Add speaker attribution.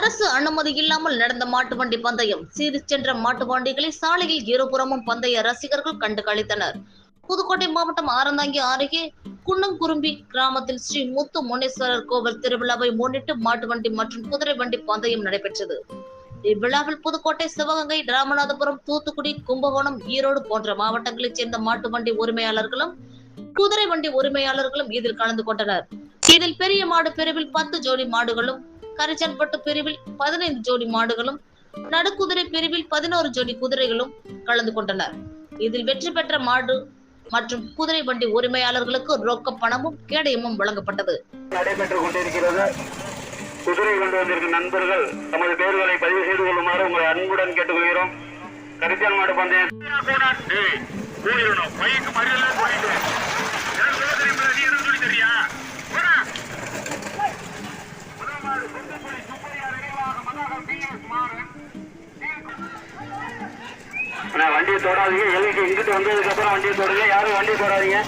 Speaker 1: அரசு அனுமதி இல்லாமல் நடந்த மாட்டு வண்டி பந்தயம். சீறி சென்ற மாட்டு வண்டிகளை சாலையில் இருபுறமும் பந்தய ரசிகர்கள் கண்டு கழித்தனர். புதுக்கோட்டை மாவட்டம் ஆரந்தாங்கி அருகே குன்னங்குரும்பி கிராமத்தில் ஸ்ரீ முத்து முனேஸ்வரர் கோவில் திருவிழாவை முன்னிட்டு மாட்டு வண்டி மற்றும் குதிரை வண்டி பந்தயம் நடைபெற்றது. இவ்விழாவில் புதுக்கோட்டை சிவகங்கை ராமநாதபுரம் தூத்துக்குடி கும்பகோணம் ஈரோடு போன்ற மாவட்டங்களைச் சேர்ந்த மாட்டு வண்டி உரிமையாளர்களும் குதிரை வண்டி உரிமையாளர்களும் இதில் கலந்து கொண்டனர். இதில் பெரிய மாடு பிரிவில் பத்து ஜோடி மாடுகளும் கரிச்சன்பட்டு பிரிவில் பதினைந்து ஜோடி மாடுகளும் நடுக்குதிரை பிரிவில் பதினோரு ஜோடி குதிரைகளும் கலந்து கொண்டனர். இதில் வெற்றி பெற்ற மாடு மற்றும் குதிரை வண்டி உரிமையாளர்களுக்கு ரொக்க பணமும் கேடயமும் வழங்கப்பட்டது.
Speaker 2: நடைபெற்றுக் கொண்டிருக்கிறது. குதிரை கொண்டு வந்திருக்கும் நண்பர்கள் தமது பெயர்களை பதிவு செய்து கொள்ளுமாறு உங்களை அன்புடன் கேட்டுக்கொள்கிறோம். கரிசல் மாடு பந்தயம். வண்டியை தொடாதீங்க. எல்லைக்கு இங்கிட்டு வந்ததுக்கப்புறம் வண்டியை தொடுங்க. யாரும் வண்டியை தொடாதீங்க.